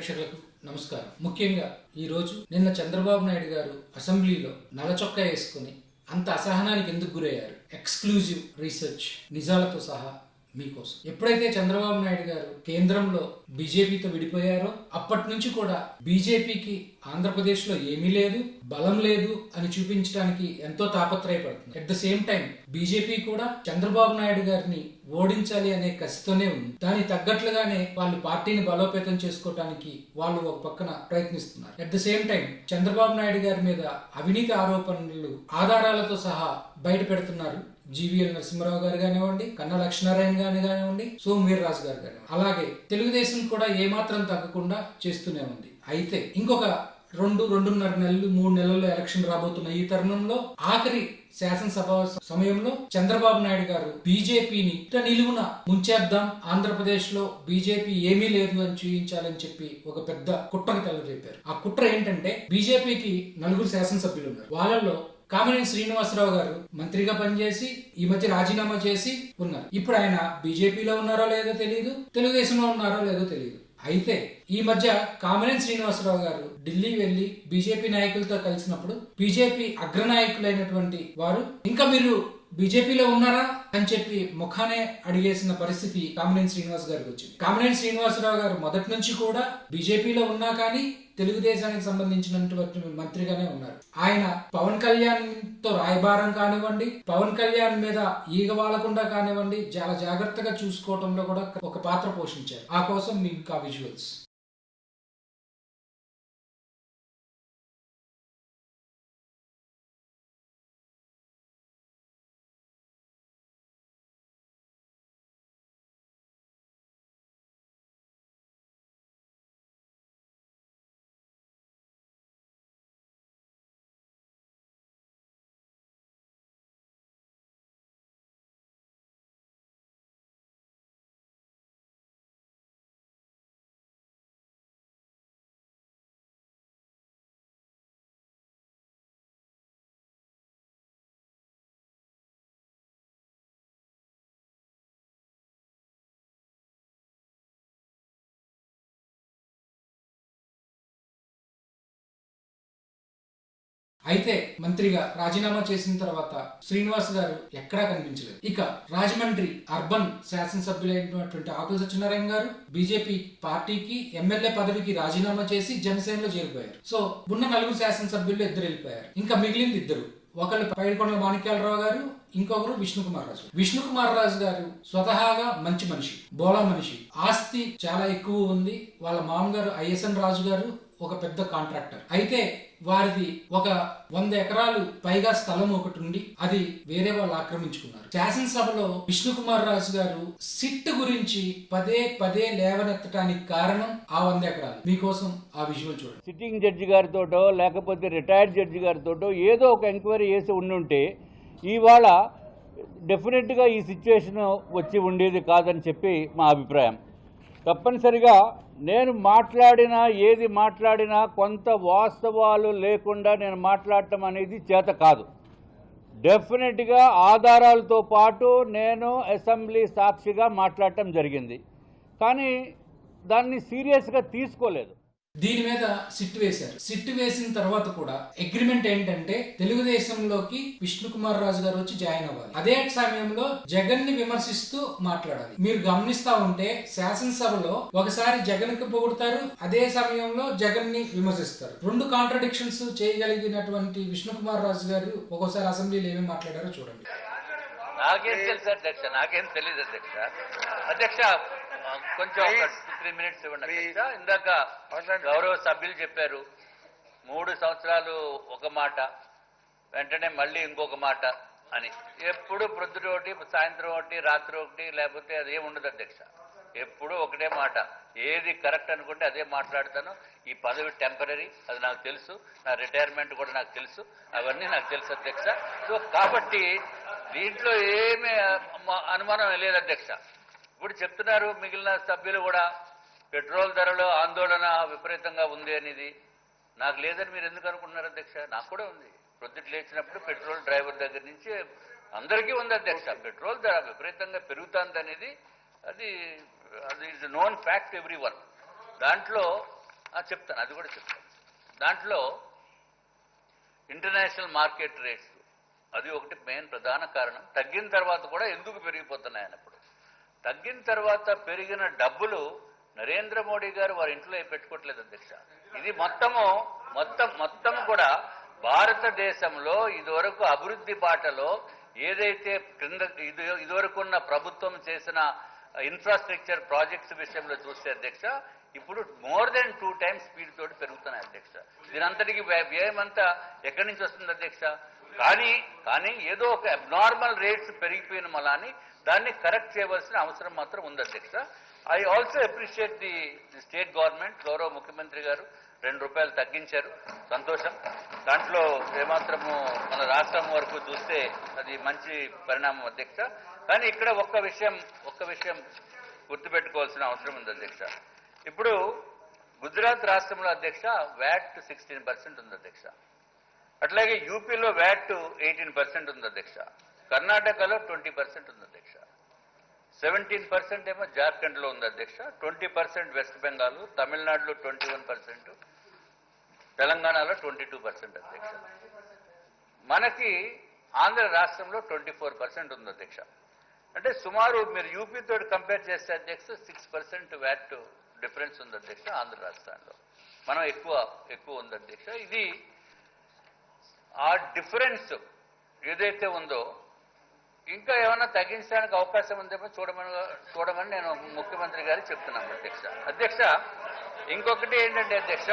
ప్రేక్షకులకు నమస్కారం. ముఖ్యంగా ఈ రోజు నిన్న చంద్రబాబు నాయుడు గారు అసెంబ్లీలో నలచొక్క వేసుకుని అంత అసహనానికి ఎందుకు గురయ్యారు? ఎక్స్క్లూజివ్ రీసెర్చ్ నిజాలతో సహా మీకోసం. ఎప్పుడైతే చంద్రబాబు నాయుడు గారు కేంద్రంలో బీజేపీతో విడిపోయారో అప్పటి నుంచి కూడా బీజేపీకి ఆంధ్రప్రదేశ్లో ఏమీ లేదు బలం లేదు అని చూపించడానికి ఎంతో తాపత్రయపడుతుంది. At the same time BJP కూడా చంద్రబాబు నాయుడు గారిని ఓడించాలి అనే కసితోనే ఉంది. దానికి తగ్గట్లుగానే వాళ్ళు పార్టీని బలోపేతం చేసుకోవటానికి వాళ్ళు ఒక పక్కన ప్రయత్నిస్తున్నారు. At the same time Chandrababu Naidu గారి మీద అవినీతి ఆరోపణలు ఆధారాలతో సహా బయట పెడుతున్నారు జీవీఎల్ నరసింహరావు గారు కానివ్వండి కన్నా లక్ష్మీనారాయణ గారు కానివ్వండి సోమవీర్రాజు గారు కానివ్వండి. అలాగే తెలుగుదేశం కూడా ఏమాత్రం తగ్గకుండా చేస్తూనే ఉంది. అయితే ఇంకొక రెండు రెండున్నర నెలలు మూడు నెలల్లో ఎలక్షన్ రాబోతున్న ఈ తరుణంలో ఆఖరి శాసనసభ సమయంలో చంద్రబాబు నాయుడు గారు బీజేపీని ఇట నిలువున ముంచేద్దాం. ఆంధ్రప్రదేశ్లో బీజేపీ ఏమీ లేదు అని చూపించాలని చెప్పి ఒక పెద్ద కుట్రకి చెప్పారు ఆ కుట్ర ఏంటంటే బీజేపీకి నలుగురు శాసనసభ్యులు ఉన్నారు. వాళ్ళలో కామినేని శ్రీనివాసరావు గారు మంత్రిగా పనిచేసి ఈ మధ్య రాజీనామా చేసి ఉన్నారు. ఇప్పుడు ఆయన బీజేపీలో ఉన్నారో లేదో తెలియదు తెలుగుదేశంలో ఉన్నారో లేదో తెలియదు అయితే ఈ మధ్య కామినేని శ్రీనివాసరావు గారు ఢిల్లీ వెళ్ళి బీజేపీ నాయకులతో కలిసినప్పుడు బీజేపీ అగ్రనాయకులైనటువంటి వారు ఇంకా మీరు బీజేపీలో ఉన్నారా? అని చెప్పి ముఖానే అడిగేసిన పరిస్థితి కామినేని శ్రీనివాస్ గారికి వచ్చింది. కామినేని శ్రీనివాసరావు గారు మొదటి నుంచి కూడా బీజేపీలో ఉన్నా కానీ తెలుగుదేశానికి సంబంధించినటువంటి మంత్రిగానే ఉన్నారు. ఆయన పవన్ కళ్యాణ్తో రాయబారం కానివ్వండి పవన్ కళ్యాణ్ మీద ఈగ వాలకుండా కానివ్వండి చాలా జాగ్రత్తగా చూసుకోవడంలో కూడా ఒక పాత్ర పోషించారు. ఆ కోసం మీకు ఆ విజువల్స్. అయితే మంత్రిగా రాజీనామా చేసిన తర్వాత శ్రీనివాస్ గారు ఎక్కడా కనిపించలేదు. ఇక రాజమండ్రి అర్బన్ శాసనసభ్యులైనటువంటి ఆకుల సత్యనారాయణ గారు బీజేపీ పార్టీకి ఎమ్మెల్యే పదవికి రాజీనామా చేసి జనసేనలో చేరిపోయారు. సో ఉన్న నలుగురు శాసనసభ్యులు ఇద్దరు వెళ్ళిపోయారు. ఇంకా మిగిలింది ఇద్దరు. ఒకళ్ళు పైడికొండ మాణిక్యాలరావు గారు ఇంకొకరు విష్ణుకుమార్ రాజు విష్ణుకుమార్ రాజు గారు స్వతహాగా మంచి మనిషి బోలా మనిషి. ఆస్తి చాలా ఎక్కువ ఉంది. వాళ్ళ మామగారు ఐఎస్ఎన్ రాజు గారు ఒక పెద్ద కాంట్రాక్టర్. అయితే వారిది ఒక వంద ఎకరాలు పైగా స్థలం ఒకటి ఉండి అది వేరే వాళ్ళు ఆక్రమించుకున్నారు. శాసనసభలో విష్ణుకుమార్ రాజు గారు సిట్ గురించి పదే పదే లేవనెత్తడానికి కారణం ఆ వంద ఎకరాలు. మీకోసం ఆ విజువల్ చూడండి. సిట్టింగ్ జడ్జి గారితోటో లేకపోతే రిటైర్డ్ జడ్జి గారితోటో ఏదో ఒక ఎంక్వైరీ చేసి ఉండుంటే ఇవాళ డెఫినెట్గా ఈ సిచ్యువేషన్ వచ్చి ఉండేది కాదని చెప్పి మా అభిప్రాయం. తప్పనిసరిగా నేను మాట్లాడినా ఏది మాట్లాడినా కొంత వాస్తవాలు లేకుండా నేను మాట్లాడటం అనేది చేత కాదు. డెఫినెట్గా ఆధారాలతో పాటు నేను అసెంబ్లీ సాక్షిగా మాట్లాడటం జరిగింది. కానీ దాన్ని సీరియస్గా తీసుకోలేదు. దీని మీద సిట్ వేశారు. సిట్ వేసిన తర్వాత కూడా అగ్రిమెంట్ ఏంటంటే తెలుగుదేశంలోకి విష్ణుకుమార్ రాజు గారు వచ్చి జాయిన్ అవ్వాలి. అదే సమయంలో జగన్ని విమర్శిస్తూ మాట్లాడాలి. మీరు గమనిస్తా ఉంటే శాసనసభలో ఒకసారి జగన్కి పొగుడతారు అదే సమయంలో జగన్ని విమర్శిస్తారు. రెండు కాంట్రడిక్షన్స్ చేయగలిగినటువంటి విష్ణుకుమార్ రాజు గారు ఒక్కోసారి అసెంబ్లీలో ఏమేమి మాట్లాడారో చూడండి. నాకేం తెలుసు అధ్యక్ష నాకేం తెలియదు అధ్యక్ష. అధ్యక్ష కొంచెం త్రీ మినిట్స్ ఇవ్వండి ఇందాక గౌరవ సభ్యులు చెప్పారు మూడు సంవత్సరాలు ఒక మాట వెంటనే మళ్ళీ ఇంకొక మాట అని. ఎప్పుడు ప్రొద్దుట ఒకటి సాయంత్రం ఒకటి రాత్రి ఒకటి లేకపోతే అది ఉండదు అధ్యక్ష. ఎప్పుడు ఒకటే మాట. ఏది కరెక్ట్ అనుకుంటే అదే మాట్లాడతాను. ఈ పదవి టెంపరీ అది నాకు తెలుసు. నా రిటైర్మెంట్ కూడా నాకు తెలుసు. అవన్నీ నాకు తెలుసు అధ్యక్ష. సో కాబట్టి దీంట్లో ఏమీ అనుమానం లేదు అధ్యక్ష. ఇప్పుడు చెప్తున్నారు మిగిలిన సభ్యులు కూడా పెట్రోల్ ధరలో ఆందోళన విపరీతంగా ఉంది అనేది. నాకు లేదని మీరు ఎందుకు అనుకుంటున్నారు అధ్యక్ష? నాకు కూడా ఉంది. ప్రొద్దుట లేచినప్పుడు పెట్రోల్ డ్రైవర్ దగ్గర నుంచి అందరికీ ఉంది అధ్యక్ష. పెట్రోల్ ధర విపరీతంగా పెరుగుతుంది అనేది అది అది is known fact everyone దాంట్లో చెప్తాను అది కూడా చెప్తాను. దాంట్లో ఇంటర్నేషనల్ మార్కెట్ రేట్స్ అది ఒకటి మెయిన్ ప్రధాన కారణం. తగ్గిన తర్వాత కూడా ఎందుకు పెరిగిపోతున్నాయి అన్నప్పుడు? తగ్గిన తర్వాత పెరిగిన డబ్బులు నరేంద్ర మోడీ గారు వారి ఇంట్లో పెట్టుకోవట్లేదు అధ్యక్ష. ఇది మొత్తము మొత్తం మొత్తం కూడా భారతదేశంలో ఇదివరకు అభివృద్ధి బాటలో ఏదైతే క్రింద ఇది ఇదివరకు ఉన్న ప్రభుత్వం చేసిన ఇన్ఫ్రాస్ట్రక్చర్ ప్రాజెక్ట్స్ విషయంలో చూస్తే అధ్యక్ష ఇప్పుడు more than two times speed తోటి పెరుగుతున్నాయి అధ్యక్ష. దీనంతటికి వ్య- వ్యయం అంతా ఎక్కడి నుంచి వస్తుంది అధ్యక్ష? కానీ కానీ ఏదో ఒక అబ్నార్మల్ రేట్స్ పెరిగిపోయిన మలాని దాన్ని కరెక్ట్ చేయవలసిన అవసరం మాత్రం ఉంది అధ్యక్ష. I also appreciate the state government గౌరవ ముఖ్యమంత్రి గారు రెండు రూపాయలు తగ్గించారు. సంతోషం. దాంట్లో ఏమాత్రము మన రాష్ట్రం వరకు చూస్తే అది మంచి పరిణామం అధ్యక్ష. కానీ ఇక్కడ ఒక్క విషయం ఒక్క విషయం గుర్తుపెట్టుకోవాల్సిన అవసరం ఉంది అధ్యక్ష. ఇప్పుడు గుజరాత్ రాష్ట్రంలో అధ్యక్ష వ్యాట్ సిక్స్టీన్ పర్సెంట్ ఉంది అధ్యక్ష. అట్లాగే యూపీలో వ్యాట్ ఎయిటీన్ పర్సెంట్ ఉంది అధ్యక్ష. కర్ణాటకలో ట్వంటీ పర్సెంట్ ఉంది అధ్యక్ష. సెవెంటీన్ పర్సెంట్ ఏమో జార్ఖండ్లో ఉంది అధ్యక్ష. ట్వంటీ పర్సెంట్ వెస్ట్ బెంగాల్ తమిళనాడులో ట్వంటీ వన్ పర్సెంట్ తెలంగాణలో ట్వంటీ టూ పర్సెంట్ అధ్యక్ష. మనకి ఆంధ్ర రాష్ట్రంలో ట్వంటీ ఫోర్ పర్సెంట్ ఉంది అధ్యక్ష. అంటే సుమారు మీరు యూపీతో కంపేర్ చేస్తే అధ్యక్ష సిక్స్ పర్సెంట్ వ్యాట్ డిఫరెన్స్ ఉంది అధ్యక్ష ఆంధ్ర రాష్ట్రాల్లో మనం ఎక్కువ ఎక్కువ ఉంది అధ్యక్ష. ఇది ఆ డిఫరెన్స్ ఏదైతే ఉందో ఇంకా ఏమైనా తగ్గించడానికి అవకాశం ఉందేమో చూడమని చూడమని నేను ముఖ్యమంత్రి గారికి చెప్తున్నాను అధ్యక్ష. అధ్యక్ష ఇంకొకటి ఏంటంటే అధ్యక్ష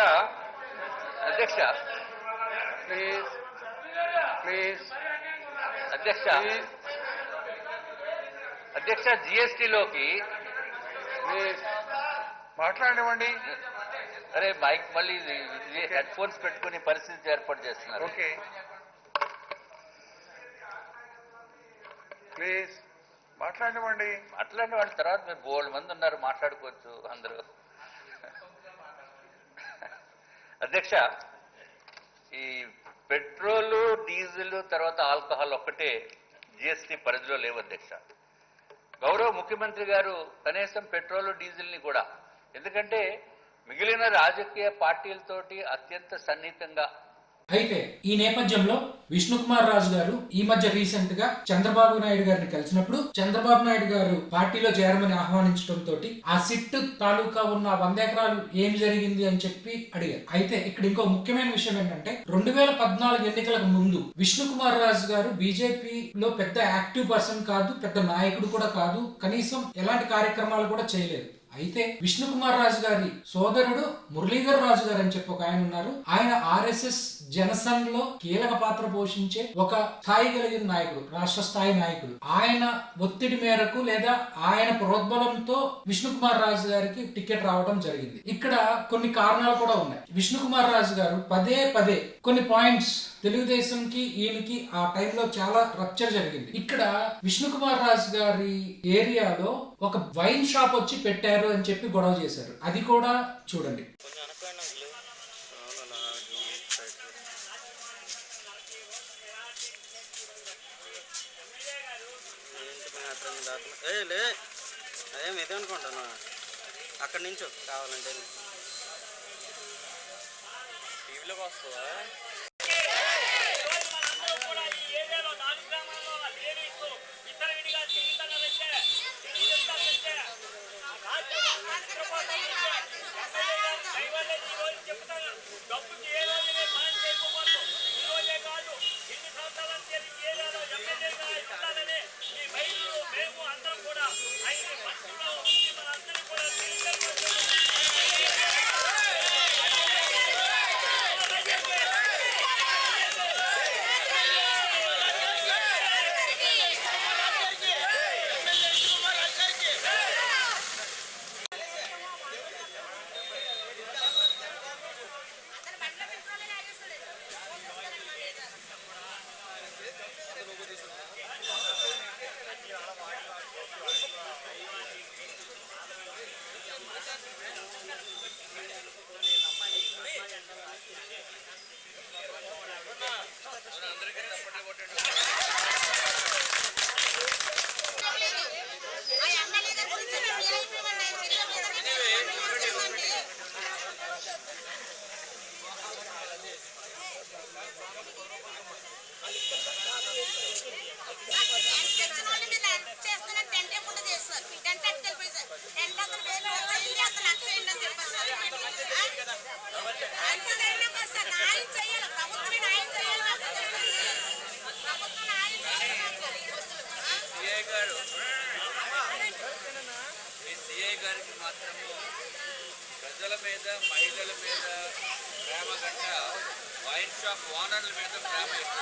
అధ్యక్ష ప్లీజ్ ప్లీజ్ అధ్యక్ష అధ్యక్ష జిఎస్టీలోకి ప్లీజ్. మాట్లాడమండి అరే మైక్ మళ్ళీ హెడ్ ఫోన్స్ పెట్టుకుని పరిస్థితి ఏర్పాటు చేస్తున్నారు. ఓకే. ప్లీజ్ మాట్లాడివ్వండి అట్లాంటి వాళ్ళ తర్వాత మీరు బోల్డ్ మంది ఉన్నారు మాట్లాడుకోవచ్చు అందరూ. అధ్యక్ష ఈ పెట్రోల్ డీజిల్ తర్వాత ఆల్కహాల్ ఒక్కటే జిఎస్టీ పరిధిలో లేవు అధ్యక్ష. గౌరవ ముఖ్యమంత్రి గారు కనీసం పెట్రోల్ డీజిల్ని కూడా. ఎందుకంటే మిగిలిన రాజకీయ పార్టీలతోటి అత్యంత సన్నిహితంగా. అయితే ఈ నేపథ్యంలో విష్ణుకుమార్ రాజు గారు ఈ మధ్య రీసెంట్గా చంద్రబాబు నాయుడు గారిని కలిసినప్పుడు చంద్రబాబు నాయుడు గారు పార్టీలో చేరమని ఆహ్వానించడంతో ఆ సిట్ తాలూకా ఉన్న వంద ఎకరాలు ఏం జరిగింది అని చెప్పి అడిగారు. అయితే ఇక్కడ ఇంకో ముఖ్యమైన విషయం ఏంటంటే రెండు వేల పద్నాలుగు ఎన్నికలకు ముందు విష్ణుకుమార్ రాజు గారు బీజేపీలో పెద్ద యాక్టివ్ పర్సన్ కాదు పెద్ద నాయకుడు కూడా కాదు కనీసం ఎలాంటి కార్యక్రమాలు కూడా చేయలేదు. అయితే విష్ణుకుమార్ రాజు గారి సోదరుడు మురళీధర్ రాజు గారు అని చెప్పి ఒక ఆయన ఉన్నారు. ఆయన ఆర్ఎస్ఎస్ జనసంఘ్లో కీలక పాత్ర పోషించే ఒక స్థాయి కలిగిన నాయకుడు రాష్ట్ర స్థాయి నాయకుడు. ఆయన ఒత్తిడి మేరకు లేదా ఆయన ప్రోద్బలంతో విష్ణుకుమార్ రాజు గారికి టికెట్ రావడం జరిగింది. ఇక్కడ కొన్ని కారణాలు కూడా ఉన్నాయి. విష్ణుకుమార్ రాజు గారు పదే పదే కొన్ని పాయింట్స్ తెలుగుదేశంకి ఈయనకి ఆ టైంలో చాలా రప్చర్ జరిగింది. ఇక్కడ విష్ణుకుమార్ రాజు గారి ఏరియాలో ఒక వైన్ షాప్ వచ్చి పెట్టారు అని చెప్పి గొడవ చేశారు. అది కూడా చూడండి. ఏ లే. అదేం ఇదే అనుకుంటాను? అక్కడి నుంచో. కావాలంటే. టీవీలోకి వస్తుందా? 也不在了找不见了。మాత్రము ప్రజల మీద మహిళల మీద ప్రేమ గంట వైన్ షాప్ ఓనర్ల మీద ప్రేమ ఎక్కువ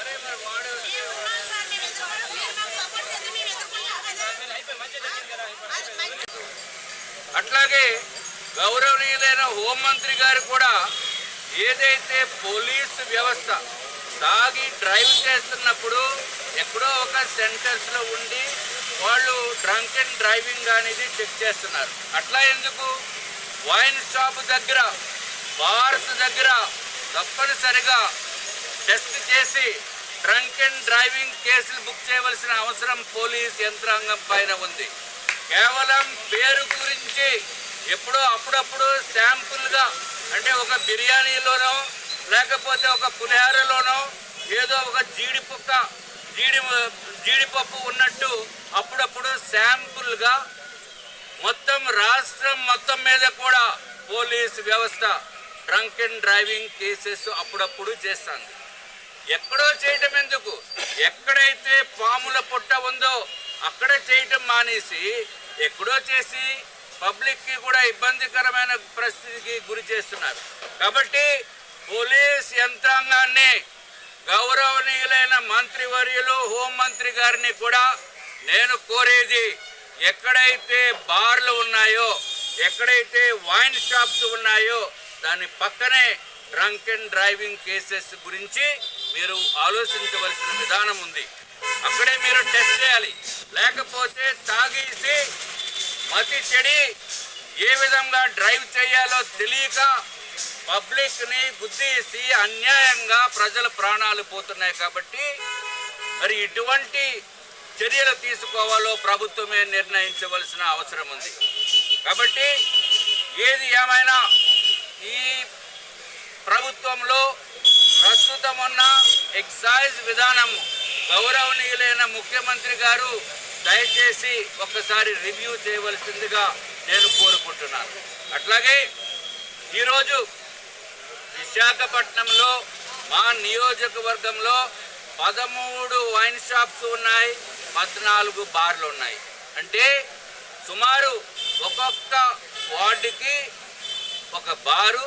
అరే మరి వాడు మేము ఉన్నాం సార్, మేము ఎదుర్కొన్నాం. మీరు మాకు సపోర్ట్ చేస్తే మేము ఎదుర్కొన్నాం కదా. అది మంచి అట్లాగే గౌరవనీయులైన హోంమంత్రి గారు కూడా ఏదైతే పోలీసు వ్యవస్థ తాగి డ్రైవ్ చేస్తున్నప్పుడు ఎక్కడో ఒక సెంటర్స్లో ఉండి వాళ్ళు డ్రంక్ అండ్ డ్రైవింగ్ అనేది చెక్ చేస్తున్నారు. అట్లా ఎందుకు? వైన్ షాప్ దగ్గర బార్స్ దగ్గర తప్పనిసరిగా టెస్ట్ చేసి డ్రంక్ అండ్ డ్రైవింగ్ కేసులు బుక్ చేయవలసిన అవసరం పోలీస్ యంత్రాంగం పైన ఉంది. కేవలం పేరు గురించి ఎప్పుడో అప్పుడప్పుడు శాంపుల్గా అంటే ఒక బిర్యానీలోనో లేకపోతే ఒక పులిహారలోనో ఏదో ఒక జీడిపుక్క జీడి జీడిపప్పు ఉన్నట్టు అప్పుడప్పుడు శాంపుల్గా మొత్తం రాష్ట్రం మొత్తం మీద కూడా పోలీస్ వ్యవస్థ డ్రంక్ అండ్ డ్రైవింగ్ కేసెస్ అప్పుడప్పుడు చేస్తుంది. ఎక్కడో చేయటం ఎందుకు? ఎక్కడైతే పాముల పుట్ట ఉందో అక్కడ చేయటం మానేసి ఎక్కడో చేసి పబ్లిక్కి కూడా ఇబ్బందికరమైన పరిస్థితికి గురి చేస్తున్నారు. కాబట్టి పోలీస్ యంత్రాంగాన్ని గౌరవనీయులైన మంత్రివర్యులు హోంమంత్రి గారిని కూడా నేను కోరేది ఎక్కడైతే బార్లు ఉన్నాయో ఎక్కడైతే వైన్ షాప్స్ ఉన్నాయో దాని పక్కనే డ్రంక్ అండ్ డ్రైవింగ్ కేసెస్ గురించి మీరు ఆలోచించవలసిన విధానం ఉంది. అక్కడే మీరు టెస్ట్ చేయాలి. లేకపోతే తాగేసి మతి చెడి ఏ విధంగా డ్రైవ్ చేయాలో తెలియక పబ్లిక్ని గుద్దేసి అన్యాయంగా ప్రజల ప్రాణాలు పోతున్నాయి కాబట్టి మరి ఇటువంటి చర్యలు తీసుకోవాలో ప్రభుత్వమే నిర్ణయించవలసిన అవసరం ఉంది. కాబట్టి ఏది ఏమైనా ఈ ప్రభుత్వంలో ప్రస్తుతం ఉన్న ఎక్సైజ్ విధానం గౌరవనీయులైన ముఖ్యమంత్రి గారు దయచేసి ఒక్కసారి రివ్యూ చేయవలసిందిగా నేను కోరుకుంటున్నాను. అట్లాగే ఈరోజు విశాఖపట్నంలో మా నియోజకవర్గంలో పదమూడు వైన్ షాప్స్ ఉన్నాయి పద్నాలుగు బార్లు ఉన్నాయి. అంటే సుమారు ఒక్కొక్క వార్డుకి ఒక బారు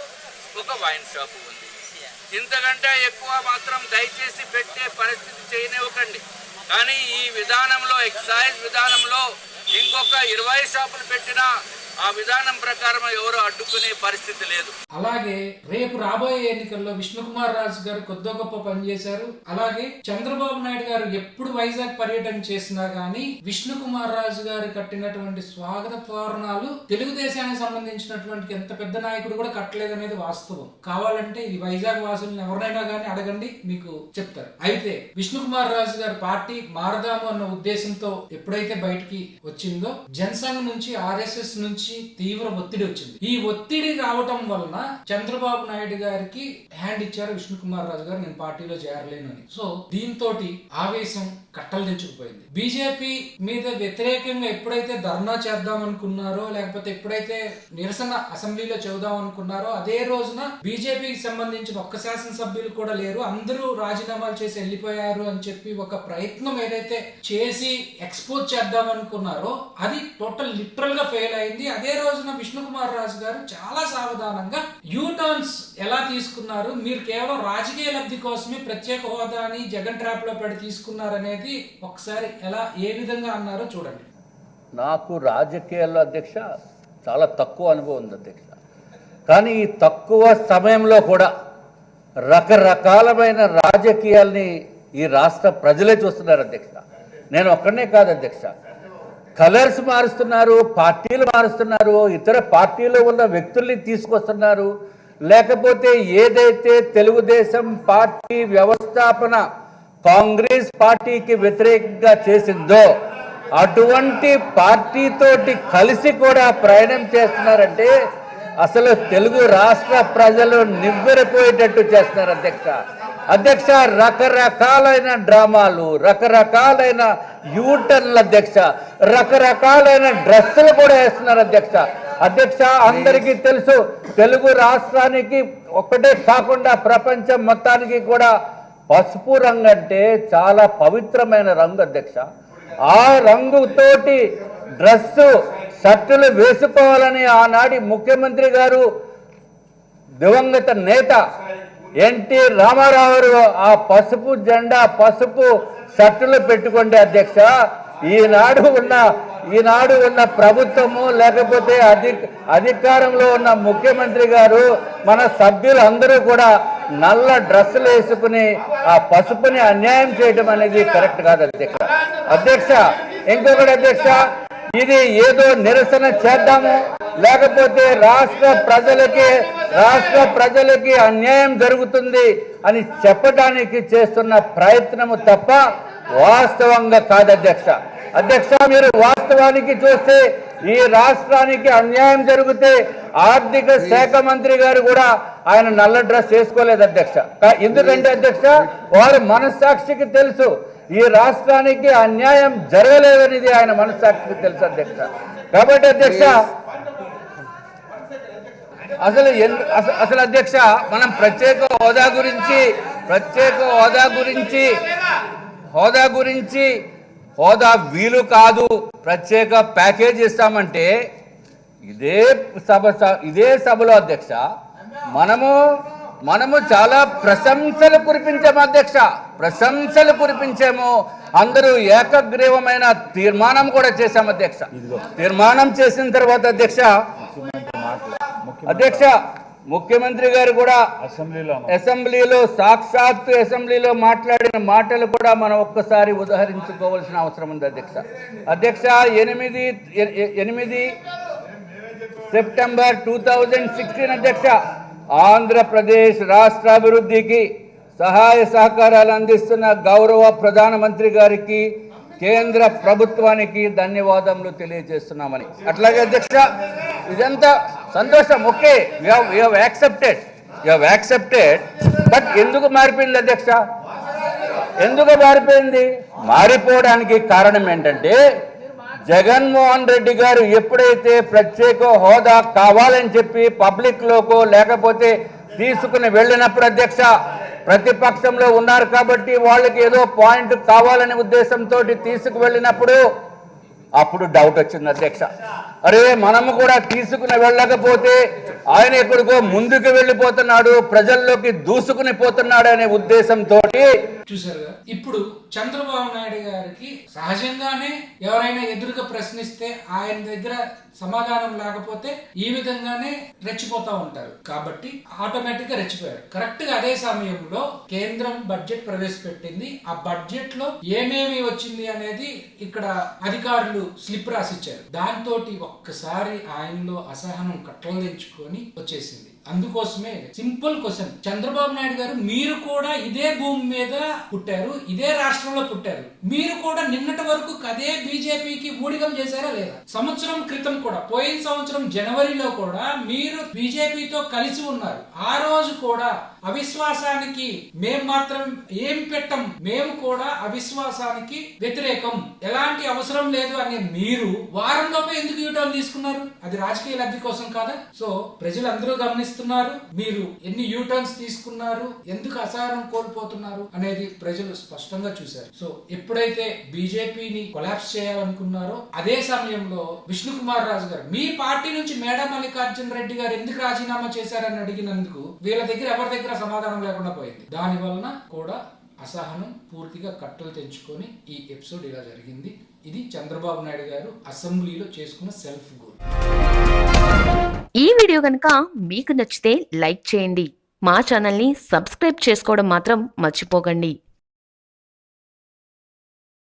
ఒక వైన్ షాప్ ఉంది. ఇంతకంటే ఎక్కువ మాత్రం దయచేసి పెట్టే పరిస్థితి చేయనివ్వకండి. కానీ ఈ విధానంలో ఎక్సైజ్ విధానంలో ఇంకొక ఇరవై షాపులు పెట్టినా ఆ విధానం ప్రకారం ఎవరు అడ్డుకునే పరిస్థితి లేదు. అలాగే రేపు రాబోయే ఎన్నికల్లో విష్ణుకుమార్ రాజు గారు కొద్ద గొప్ప పనిచేశారు అలాగే చంద్రబాబు నాయుడు గారు ఎప్పుడు వైజాగ్ పర్యటన చేసినా గానీ విష్ణుకుమార్ రాజు గారు కట్టినటువంటి స్వాగత తోరణాలు తెలుగుదేశానికి సంబంధించినటువంటి ఎంత పెద్ద నాయకుడు కూడా కట్టలేదనేది వాస్తవం. కావాలంటే ఈ వైజాగ్ వాసులను ఎవరినైనా గానీ అడగండి మీకు చెప్తారు. అయితే విష్ణుకుమార్ రాజు గారు పార్టీ మారదాము అన్న ఉద్దేశంతో ఎప్పుడైతే బయటికి వచ్చిందో జనసంఘ్ నుంచి ఆర్ఎస్ఎస్ నుంచి తీవ్ర ఒత్తిడి వచ్చింది. ఈ ఒత్తిడి రావటం వలన చంద్రబాబు నాయుడు గారికి హ్యాండ్ ఇచ్చారు విష్ణుకుమార్ రాజు గారు నేను పార్టీలో చేరలేను అని. సో దీంతో ఆవేశం కట్టలు తెచ్చుకుపోయింది. బీజేపీ మీద వ్యతిరేకంగా ఎప్పుడైతే ధర్నా చేద్దాం అనుకున్నారో లేకపోతే ఎప్పుడైతే నిరసన అసెంబ్లీలో చెబుదాం అనుకున్నారో అదే రోజున బీజేపీకి సంబంధించిన ఒక్క శాసనసభ్యులు కూడా లేరు. అందరూ రాజీనామాలు చేసి వెళ్ళిపోయారు అని చెప్పి ఒక ప్రయత్నం ఏదైతే చేసి ఎక్స్పోజ్ చేద్దాం అనుకున్నారో అది టోటల్ లిటరల్గా ఫెయిల్ అయింది. అదే రోజున విష్ణుకుమార్ రాజు గారు చాలా సావధానంగా యూ టర్న్స్ ఎలా తీసుకున్నారు? మీరు కేవలం రాజకీయ లబ్ధి కోసమే ప్రత్యేక హోదాని జగన్ ట్రాప్లో పడి అనేది ఒకసారి ఎలా ఏ విధంగా అన్నారో చూడండి. నాకు రాజకీయాల్లో అధ్యక్ష చాలా తక్కువ అనుభవం ఉంది అధ్యక్ష. కానీ ఈ తక్కువ సమయంలో కూడా రకరకాలమైన రాజకీయాల్ని ఈ రాష్ట్ర ప్రజలే చూస్తున్నారు అధ్యక్ష. నేను ఒక్కడనే కాదు అధ్యక్ష. కలర్స్ మారుస్తున్నారు పార్టీలు మారుస్తున్నారు ఇతర పార్టీలో ఉన్న వ్యక్తుల్ని తీసుకొస్తున్నారు. లేకపోతే ఏదైతే తెలుగుదేశం పార్టీ వ్యవస్థాపన కాంగ్రెస్ పార్టీకి వ్యతిరేకంగా చేసిందో అటువంటి పార్టీతోటి కలిసి కూడా ప్రయాణం చేస్తున్నారంటే అసలు తెలుగు రాష్ట్ర ప్రజలు నివ్వెరపోయేటట్టు చేస్తున్నారు అధ్యక్ష. అధ్యక్ష రకరకాలైన డ్రామాలు రకరకాలైన యూటర్న్ల అధ్యక్ష రకరకాలైన డ్రెస్సులు కూడా వేస్తున్నారు అధ్యక్ష. అధ్యక్ష అందరికీ తెలుసు తెలుగు రాష్ట్రానికి ఒకటే కాకుండా ప్రపంచం మొత్తానికి కూడా పసుపు రంగు అంటే చాలా పవిత్రమైన రంగు అధ్యక్ష. ఆ రంగుతోటి డ్రెస్సు షర్టులు వేసుకోవాలని ఆనాటి ముఖ్యమంత్రి గారు దివంగత నేత ఎన్టీ రామారావు ఆ పసుపు జెండా పసుపు షర్టులు పెట్టుకోండి అధ్యక్ష ఈనాడు ఉన్న ఈనాడు ఉన్న ప్రభుత్వము లేకపోతే అధి అధికారంలో ఉన్న ముఖ్యమంత్రి గారు మన సభ్యులు అందరూ కూడా నల్ల డ్రెస్సులు వేసుకుని ఆ పసుపుని అన్యాయం చేయడం అనేది కరెక్ట్ కాదు అధ్యక్ష. అధ్యక్ష ఇంకొకటి అధ్యక్ష ఇది ఏదో నిరసన చేద్దాము. లేకపోతే రాష్ట్ర ప్రజలకి రాష్ట్ర ప్రజలకి అన్యాయం జరుగుతుంది అని చెప్పడానికి చేస్తున్న ప్రయత్నము తప్ప వాస్తవంగా కాదు అధ్యక్ష. అధ్యక్ష మీరు వాస్తవానికి చూస్తే ఈ రాష్ట్రానికి అన్యాయం జరిగితే ఆర్థిక శాఖ మంత్రి గారు కూడా ఆయన నల్ల డ్రెస్ వేసుకోలేదు అధ్యక్ష. ఎందుకంటే అధ్యక్ష వారి మనస్సాక్షికి తెలుసు ఈ రాష్ట్రానికి అన్యాయం జరగలేదనేది ఆయన మనస్సాక్షికి తెలుసు అధ్యక్ష. కాబట్టి అధ్యక్ష అసలు అసలు అధ్యక్ష మనం ప్రత్యేక హోదా గురించి ప్రత్యేక హోదా గురించి హోదా గురించి హోదా వీలు కాదు ప్రత్యేక ప్యాకేజ్ ఇస్తామంటే ఇదే సభ ఇదే సభలో అధ్యక్ష మనము మనము చాలా ప్రశంసలు కురిపించాము అధ్యక్ష. ప్రశంసలు కురిపించాము. అందరూ ఏకగ్రీవమైన తీర్మానం కూడా చేశాము అధ్యక్ష. తీర్మానం చేసిన తర్వాత అధ్యక్ష అధ్యక్ష ముఖ్యమంత్రి గారు కూడా అసెంబ్లీలో అసెంబ్లీలో సాక్షాత్తు అసెంబ్లీలో మాట్లాడిన మాటలు కూడా మనం ఒక్కసారి ఉదహరించుకోవాల్సిన అవసరం ఉంది అధ్యక్ష. అధ్యక్ష ఎనిమిది ఎనిమిది సెప్టెంబర్ టూ థౌజండ్ సిక్స్టీన్ అధ్యక్ష ఆంధ్రప్రదేశ్ రాష్ట్ర అభివృద్ధికి సహాయ సహకారాలు అందిస్తున్న గౌరవ ప్రధానమంత్రి గారికి కేంద్ర ప్రభుత్వానికి ధన్యవాదములు తెలియజేస్తున్నామని. అట్లాగే అధ్యక్ష ఇదంతా సంతోషం. Okay you accepted you accepted but ఎందుకు మారిపోయింది అధ్యక్ష? ఎందుకు మారిపోయింది? మారిపోవడానికి కారణం ఏంటంటే జగన్మోహన్ రెడ్డి గారు ఎప్పుడైతే ప్రత్యేక హోదా కావాలని చెప్పి పబ్లిక్ లోకో లేకపోతే తీసుకుని వెళ్ళినప్పుడు అధ్యక్ష ప్రతిపక్షంలో ఉన్నారు కాబట్టి వాళ్ళకి ఏదో పాయింట్ కావాలనే ఉద్దేశంతో తీసుకువెళ్ళినప్పుడు అప్పుడు డౌట్ వచ్చింది అధ్యక్ష. అరే మనము కూడా తీసుకుని వెళ్ళకపోతే ఆయన ఎక్కడికో ముందుకు వెళ్ళిపోతున్నాడు ప్రజల్లోకి దూసుకుని పోతున్నాడు అనే ఉద్దేశంతో చూసారుగా ఇప్పుడు చంద్రబాబు నాయుడు గారికి సహజంగానే ఎవరైనా ఎదురుగా ప్రశ్నిస్తే ఆయన దగ్గర సమాధానం లేకపోతే ఈ విధంగానే రెచ్చిపోతా ఉంటారు. కాబట్టి ఆటోమేటిక్గా రెచ్చిపోయారు. కరెక్ట్గా అదే సమయంలో కేంద్రం బడ్జెట్ ప్రవేశపెట్టింది. ఆ బడ్జెట్లో ఏమేమి వచ్చింది అనేది ఇక్కడ అధికారులు స్లిప్ రాసిచ్చారు. దాంతో ఒక్కసారి ఆయనలో అసహనం కట్టలు తెంచుకొని వచ్చేసింది. అందుకోసమే సింపుల్ క్వశ్చన్. చంద్రబాబు నాయుడు గారు మీరు కూడా ఇదే భూమి మీద పుట్టారు ఇదే రాష్ట్రంలో పుట్టారు. మీరు కూడా నిన్నటి వరకు అదే బీజేపీకి ఊడిగం చేశారా లేదా? సంవత్సరం క్రితం కూడా పోయిన సంవత్సరం జనవరిలో కూడా మీరు బీజేపీతో కలిసి ఉన్నారు. ఆ రోజు కూడా అవిశ్వాసానికి మేం మాత్రం ఏం పెట్టం మేము కూడా అవిశ్వాసానికి వ్యతిరేకం. ఎలాంటి అవసరం లేదు అనే మీరు వారంలోపే ఎందుకు యూటర్న్ తీసుకున్నారు? అది రాజకీయ లబ్ధి కోసం కాదా? సో ప్రజలందరూ గమనిస్తున్నారు మీరు ఎన్ని యూటర్న్స్ తీసుకున్నారు ఎందుకు అసహనం కోల్పోతున్నారు అనేది ప్రజలు స్పష్టంగా చూశారు. సో ఎప్పుడైతే బీజేపీని కొలాప్స్ చేయాలనుకున్నారో అదే సమయంలో విష్ణు కుమార్ రాజు గారు మీ పార్టీ నుంచి మేడా మల్లికార్జున రెడ్డి గారు ఎందుకు రాజీనామా చేశారని అడిగినందుకు వీళ్ళ దగ్గర ఎవరి దగ్గర సమాధానం లేకుండా పోయింది. దాని వలన కూడా అసహనం పూర్తిగా కట్టలు తెంచుకొని ఈ ఎపిసోడ్ ఇలా జరిగింది. ఇది చంద్రబాబు నాయుడు గారు అసెంబ్లీలో చేసుకున్న సెల్ఫ్ గోల్. ఈ వీడియో కనుక మీకు నచ్చితే లైక్ చేయండి. మా ఛానల్ని సబ్స్క్రైబ్ చేసుకోవడం మాత్రం మర్చిపోకండి.